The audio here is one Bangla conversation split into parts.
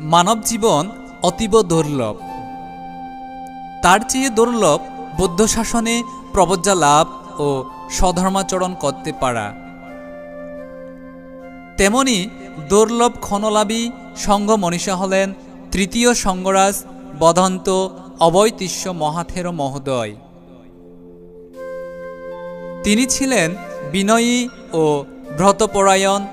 মানব জীবন অতীব দুর্লভ। তার চেয়ে দুর্লভ বৌদ্ধ শাসনে প্রবজ্জা লাভ ও স্বধর্মাচরণ করতে পারা। তেমনি দুর্লভ ক্ষণলাভী সংঘ মনীষা হলেন তৃতীয় সঙ্গরাজ বদন্ত অবৈতিষ্য মহাথের মহোদয়। তিনি ছিলেন বিনয়ী ও ব্রতপরায়ণ,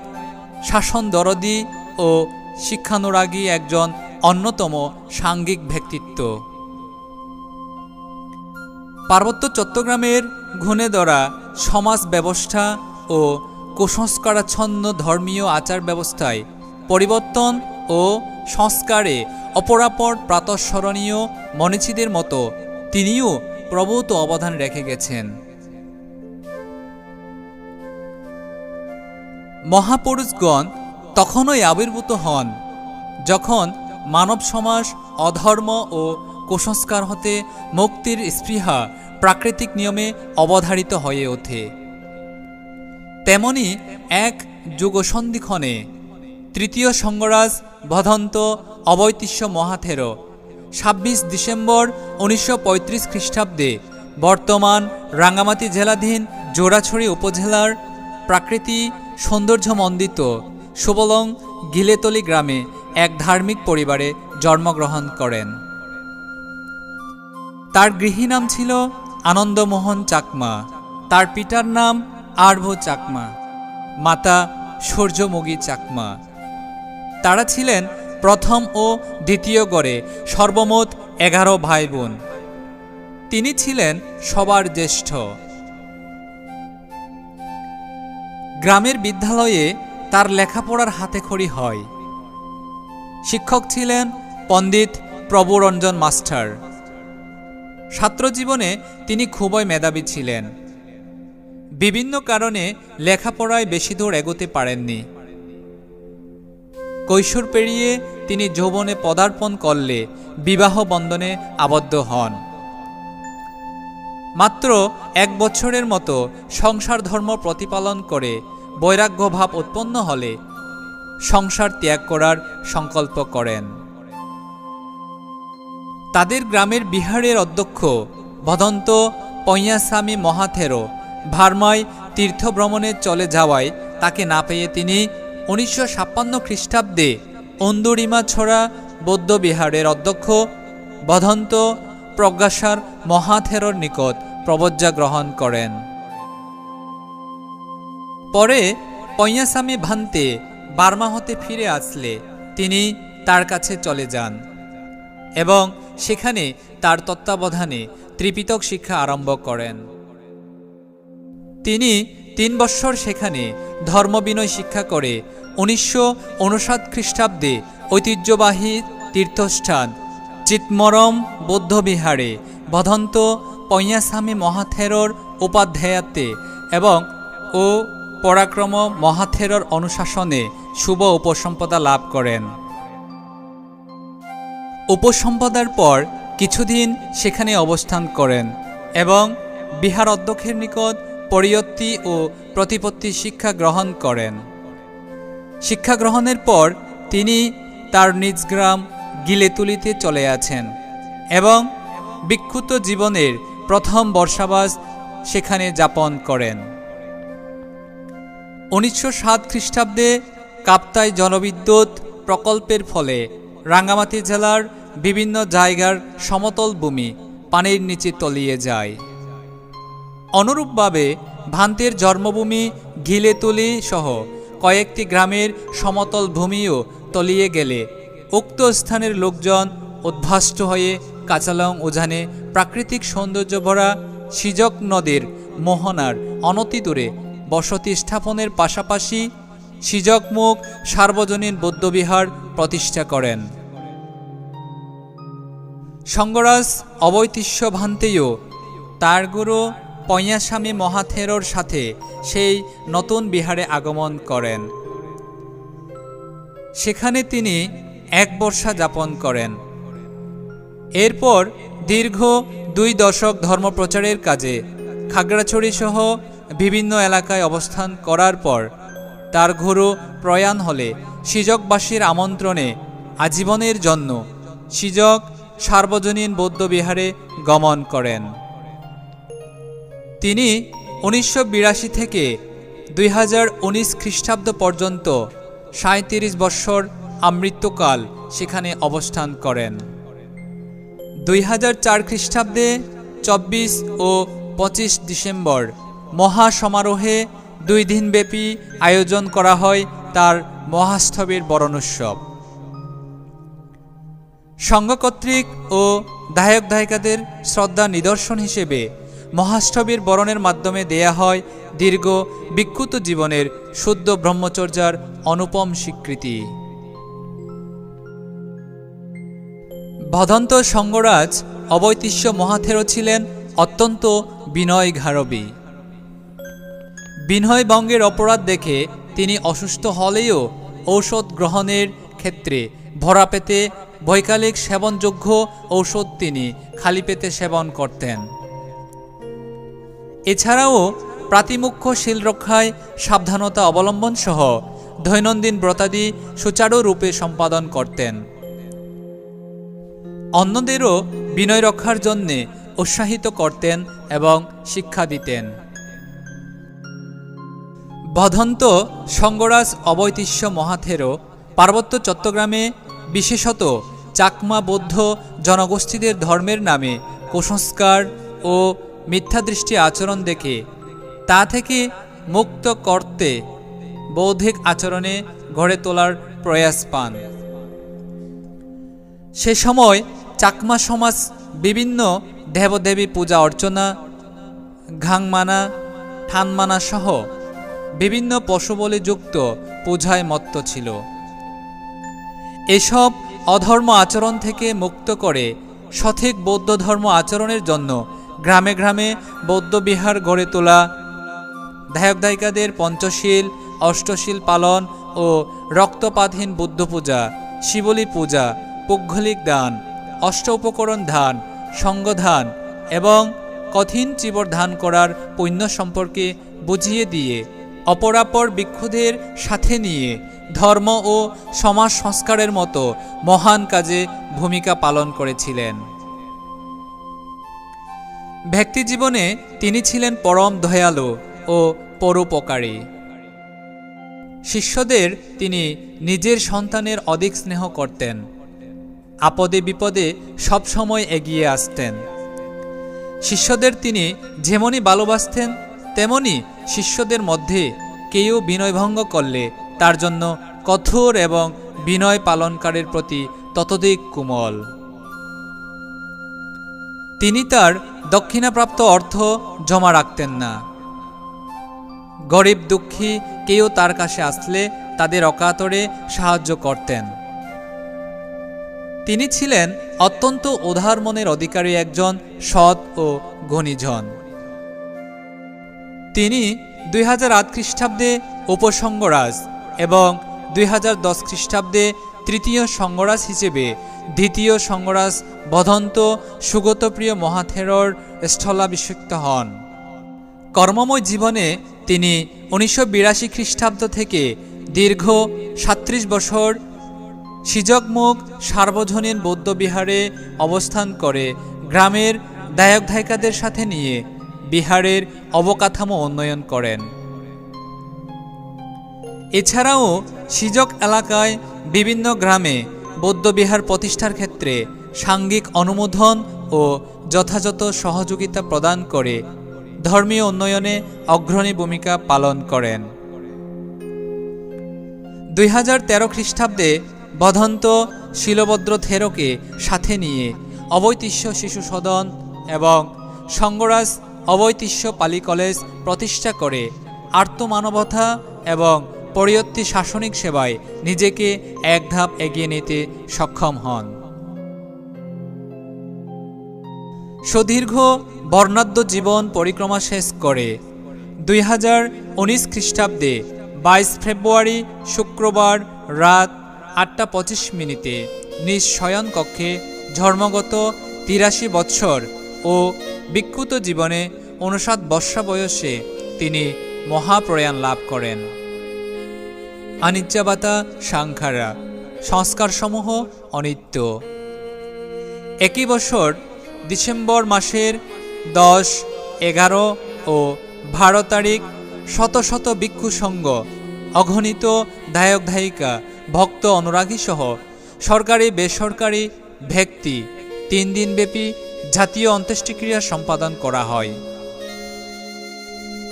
শাসন দরদি ও শিক্ষানুরাগী একজন অন্যতম সাঙ্গিক ব্যক্তিত্ব। পার্বত্য চট্টগ্রামের ঘুণে ধরা সমাজ ব্যবস্থা ও কুসংস্কারাচ্ছন্ন ধর্মীয় আচার ব্যবস্থায় পরিবর্তন ও সংস্কারে অপরাপর প্রাতঃস্মরণীয় মনীষীদের মতো তিনিও প্রভূত অবদান রেখে গেছেন। মহাপুরুষগণ তখনই আবির্ভূত হন, যখন মানব সমাজ অধর্ম ও কুসংস্কার হতে মুক্তির স্পৃহা প্রাকৃতিক নিয়মে অবধারিত হয়ে ওঠে। তেমনি এক যুগসন্ধিক্ষণে তৃতীয় সঙ্গরাজ ভদন্ত অবৈতিষ্য মহাথেরো ছাব্বিশ ডিসেম্বর উনিশশো পঁয়ত্রিশ খ্রিস্টাব্দে বর্তমান রাঙ্গামাটি জেলাধীন জোড়াছড়ি উপজেলার প্রাকৃতি সৌন্দর্যমণ্ডিত সুবলং গিলেতলি গ্রামে এক ধার্মিক পরিবারে জন্মগ্রহণ করেন। তার গৃহী নাম ছিল আনন্দমোহন চাকমা। তার পিতার নাম আরভ চাকমা। মাতা সূর্যমুগী চাকমা। তারা ছিলেন প্রথম ও দ্বিতীয় গড়ে সর্বমোট এগারো ভাই বোন তিনি ছিলেন সবার জ্যেষ্ঠ। গ্রামের বিদ্যালয়ে তার লেখাপড়ার হাতেখড়ি হয়। শিক্ষক ছিলেন পণ্ডিত প্রভুরঞ্জন মাস্টার। ছাত্রজীবনে তিনি খুবই মেধাবী ছিলেন। বিভিন্ন কারণে লেখাপড়ায় বেশি দূর এগোতে পারেননি। কৈশোর পেরিয়ে তিনি যৌবনে পদার্পণ করলে বিবাহ বন্ধনে আবদ্ধ হন। মাত্র এক বছরের মতো সংসার ধর্ম প্রতিপালন করে বৈরাগ্যভাব উৎপন্ন হলে সংসার ত্যাগ করার সংকল্প করেন। তাদের গ্রামের বিহারের অধ্যক্ষ ভদন্ত পయ్యాস্বামী মহাথেরো ভারমায় তীর্থভ্রমণে চলে যাওয়ায় তাকে না পেয়ে তিনি উনিশশো ছাপ্পান্ন খ্রিস্টাব্দে অন্দুরিমা ছড়া বৌদ্ধবিহারের অধ্যক্ষ বধন্ত প্রজ্ঞাসার মহাথেরোর নিকট প্রবজ্জা গ্রহণ করেন। পরে পয়্যাস্বামী ভান্তে বার্মা হতে ফিরে আসলে, তিনি তার কাছে চলে যান এবং সেখানে তার তত্ত্বাবধানে ত্রিপিতক শিক্ষা আরম্ভ করেন। তিনি তিন বৎসর সেখানে ধর্মবিনয় শিক্ষা করে উনিশশো উনষাট খ্রিস্টাব্দে ঐতিহ্যবাহী তীর্থস্থান চিতমরম বৌদ্ধবিহারে বধন্ত পয়াস্বামী মহাথেরোর উপাধ্যায়াতে এবং ও পরাক্রম মহাথেরোর অনুশাসনে শুভ উপসম্পদা লাভ করেন। উপসম্পদার পর কিছুদিন সেখানে অবস্থান করেন এবং বিহার অধ্যক্ষের নিকট পরিয়ত্তি ও প্রতিপত্তি শিক্ষা গ্রহণ করেন। শিক্ষা গ্রহণের পর তিনি তার নিজ গ্রাম গিলেতুলিতে চলে আছেন এবং বিক্ষুব্ধ জীবনের প্রথম বর্ষাবাস সেখানে যাপন করেন। উনিশশো সাত খ্রিস্টাব্দে কাপ্তাই জলবিদ্যুৎ প্রকল্পের ফলে রাঙ্গামাটি জেলার বিভিন্ন জায়গার সমতল ভূমি পানির নিচে তলিয়ে যায়। অনুরূপভাবে ভান্তের জন্মভূমি ঘিলেতুলি সহ কয়েকটি গ্রামের সমতল ভূমিও তলিয়ে গেলে উক্ত স্থানের লোকজন উদ্ভাষ্ট হয়ে কাঁচালং উজানে প্রাকৃতিক সৌন্দর্য ভরা সিজক নদীর মোহনার অনতিদূরে বসতি স্থাপনের পাশাপাশি সিজকমুখ সার্বজনীন বৌদ্ধবিহার প্রতিষ্ঠা করেন। সঙ্গরাজ অবৈতিষ্য ভান্তেও তার গুরু পయ్যাস্বামী মহাথেরোর সাথে সেই নতুন বিহারে আগমন করেন। সেখানে তিনি এক বর্ষা যাপন করেন। এরপর দীর্ঘ দুই দশক ধর্মপ্রচারের কাজে খাগড়াছড়ি সহ বিভিন্ন এলাকায় অবস্থান করার পর তার ঘুরু প্রয়াণ হলে সিজকবাসীর আমন্ত্রণে আজীবনের জন্য সিজক সার্বজনীন বৌদ্ধবিহারে গমন করেন। তিনি উনিশশো বিরাশি থেকে দুই হাজার উনিশ খ্রিস্টাব্দ পর্যন্ত সাঁত্রিশ বৎসর আমৃত্যকাল সেখানে অবস্থান করেন। দুই হাজার চার খ্রিস্টাব্দে চব্বিশ ও পঁচিশ ডিসেম্বর মহা সমারোহে দুই দিনব্যাপী আয়োজন করা হয় তার মহাস্থবের বরণোৎসব। সংঘ কর্তৃক ও দায়ক দায়িকাদের শ্রদ্ধা নিদর্শন হিসেবে মহাষ্টবীর বরণের মাধ্যমে দেয়া হয় দীর্ঘ বিক্ষুত জীবনের শুদ্ধ ব্রহ্মচর্যার অনুপম স্বীকৃতি। ভদন্ত সঙ্গরাজ অবৈতিষ্য মহাথেরো ছিলেন অত্যন্ত বিনয় ঘারবী বিনয় বঙ্গের অপরাধ দেখে তিনি অসুস্থ হলেও ঔষধ গ্রহণের ক্ষেত্রে ভরা পেতে বৈকালিক সেবনযোগ্য ঔষধ তিনি খালি পেতে সেবন করতেন। এছাড়াও প্রাতিমুখ্য শিল রক্ষায় সাবধানতা অবলম্বন সহ দৈনন্দিন ব্রতাদি সুচারুরূপে সম্পাদন করতেন। অন্যদেরও বিনয় রক্ষার জন্যে উৎসাহিত করতেন এবং শিক্ষা দিতেন। বধন্ত সঙ্গরাজ অবৈতিষ্য মহাথেরো পার্বত্য চট্টগ্রামে বিশেষত চাকমা বৌদ্ধ জনগোষ্ঠীদের ধর্মের নামে কুসংস্কার ও মিথ্যাদৃষ্টি আচরণ দেখে, তা থেকে মুক্ত করতে বৌদ্ধিক আচরণে গড়ে তোলার প্রয়াস পান। সে সময় চাকমা সমাজ বিভিন্ন দেবদেবী পূজা অর্চনা, ঘাংমানা, ঠানমানা সহ বিভিন্ন পশুবলে যুক্ত পূজায় মত্ত ছিল। এসব অধর্ম আচরণ থেকে মুক্ত করে সঠিক বৌদ্ধ ধর্ম আচরণের জন্য গ্রামে গ্রামে বৌদ্ধ বিহার গড়ে তোলা ধায়ক দায়িকাদের পঞ্চশীল, অষ্টশীল পালন ও রক্তপাতহীন বুদ্ধ পূজা, শিবলী পূজা পৌগলিক দান, অষ্ট উপকরণ ধান সঙ্গধান এবং কঠিন চিবর ধান করার পুণ্য সম্পর্কে বুঝিয়ে দিয়ে অপরাপর ভিক্ষুদের সাথে নিয়ে ধর্ম ও সমাজ সংস্কারের মতো মহান কাজে ভূমিকা পালন করেছিলেন। ব্যক্তি জীবনে তিনি ছিলেন পরম দয়ালু ও পরোপকারী। শিষ্যদের তিনি নিজের সন্তানের অধিক স্নেহ করতেন। আপদে বিপদে সবসময় এগিয়ে আসতেন। শিষ্যদের তিনি যেমনই ভালোবাসতেন তেমনি শিষ্যদের মধ্যে কেউ বিনয়ভঙ্গ করলে তার জন্য কঠোর এবং বিনয় পালনকারের প্রতি ততোধিক কোমল। তিনি তার দক্ষিণাপ্রাপ্ত অর্থ জমা রাখতেন না। গরিব দুঃখী কেউ তার কাছে আসলে তাদের অকাতরে সাহায্য করতেন। তিনি ছিলেন অত্যন্ত উদার মনের অধিকারী একজন সৎ ও ঘনীজন। তিনি দুই হাজার আট খ্রিস্টাব্দে উপসংগরাজ এবং দুই হাজার দশ খ্রিস্টাব্দে তৃতীয় সংগরাজ হিসেবে দ্বিতীয় সংগরাজ বদন্ত সুগতপ্রিয় মহাথেরর স্থলাভিষিক্ত হন। কর্মময় জীবনে তিনি উনিশশো বিরাশি খ্রিস্টাব্দ থেকে দীর্ঘ সাত্রিশ বছর সিজকমুখ সার্বজনীন বৌদ্ধবিহারে অবস্থান করে গ্রামের দায়ক ধায়িকাদের সাথে নিয়ে বিহারের অবকাঠামো উন্নয়ন করেন। এছাড়াও সিজক এলাকায় বিভিন্ন গ্রামে বৌদ্ধবিহার প্রতিষ্ঠার ক্ষেত্রে সাঙ্গিক অনুমোদন ও যথাযথ সহযোগিতা প্রদান করে ধর্মীয় উন্নয়নে অগ্রণী ভূমিকা পালন করেন। দুই হাজার তেরো খ্রিস্টাব্দে বধন্ত শিলভদ্র থেরোকে সাথে নিয়ে অবৈতিষ্য শিশু সদন এবং সঙ্গরাজ অবৈতিষ্য পালি কলেজ প্রতিষ্ঠা করে আর্তমানবতা এবং পরিয়ত্তি শাসনিক সেবায় নিজেকে এক ধাপ এগিয়ে নিতে সক্ষম হন। সুদীর্ঘ বর্ণাঢ্য জীবন পরিক্রমা শেষ করে দুই হাজার উনিশ খ্রিস্টাব্দে বাইশ ফেব্রুয়ারি শুক্রবার রাত আটটা পঁচিশ মিনিটে নিজ শয়ন কক্ষে ধর্মগত তিরাশি বৎসর ও বিক্ষুত জীবনে অনুষাদ বর্ষা বয়সে তিনি মহাপ্রয়াণ লাভ করেন। আনিচ্চাবাতা সাংখারা, সংস্কারসমূহ অনিত্য। একই বছর ডিসেম্বর মাসের দশ, এগারো ও বারো তারিখ শত শত ভিক্ষু সঙ্গ অগণিত দায়ক ধায়িকা ভক্ত অনুরাগী সহ সরকারি বেসরকারি ব্যক্তি তিন দিনব্যাপী জাতীয় অন্ত্যেষ্টিক্রিয়া সম্পাদন করা হয়।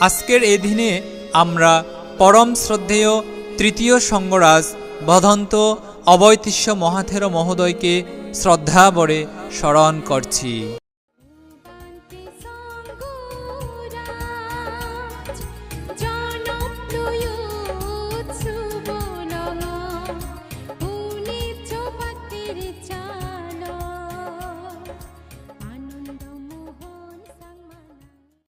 আজকের এ দিনে আমরা পরম শ্রদ্ধেয় তৃতীয় সঙ্গরাজ বধন্ত অবৈতিষ্য মহাথের মহোদয়কে শ্রদ্ধা বরে স্মরণ করছি।